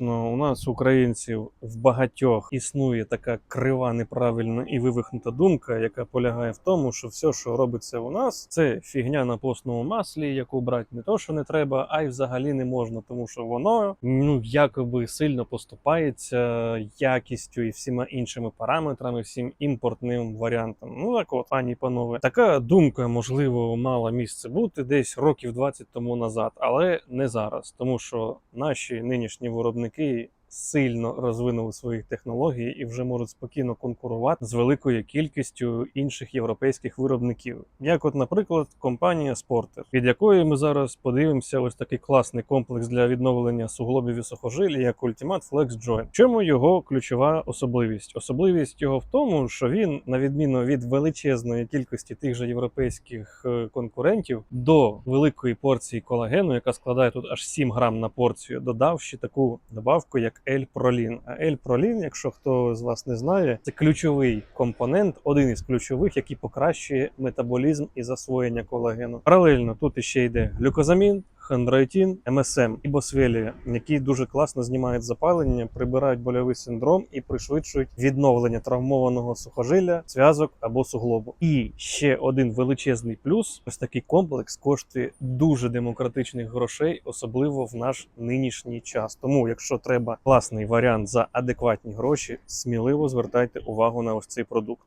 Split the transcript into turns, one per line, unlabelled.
У нас, українців, в багатьох існує така крива, неправильна і вивихнута думка, яка полягає в тому, що все, що робиться у нас, це фігня на постному маслі, яку брати не то, що не треба, а й взагалі не можна, тому що воно ну якоби сильно поступається якістю і всіма іншими параметрами, всім імпортним варіантам. Ну так от, пані і панове, така думка можливо мала місце бути десь років 20 тому назад, але не зараз, тому що наші нинішні виробники అతనికి сильно розвинули свої технології і вже можуть спокійно конкурувати з великою кількістю інших європейських виробників, як, от, наприклад, компанія Спортер, від якої ми зараз подивимося ось такий класний комплекс для відновлення суглобів і сухожилля, як Ultimate Flex Joint. Чому його ключова особливість? Особливість його в тому, що він, на відміну від величезної кількості тих же європейських е, конкурентів, до великої порції колагену, яка складає тут аж 7 грам на порцію, додав ще таку добавку, як L-пролін. А L-Prolin, якщо хто з вас не знає, це ключовий компонент, один із ключових, який покращує метаболізм і засвоєння колагену. Паралельно тут іще йде глюкозамін. Хондроїтін, МСМ і босвелія, які дуже класно знімають запалення, прибирають больовий синдром і пришвидшують відновлення травмованого сухожилля, зв'язок або суглобу. І ще один величезний плюс: ось такий комплекс коштує дуже демократичних грошей, особливо в наш нинішній час. Тому, якщо треба класний варіант за адекватні гроші, сміливо звертайте увагу на ось цей продукт.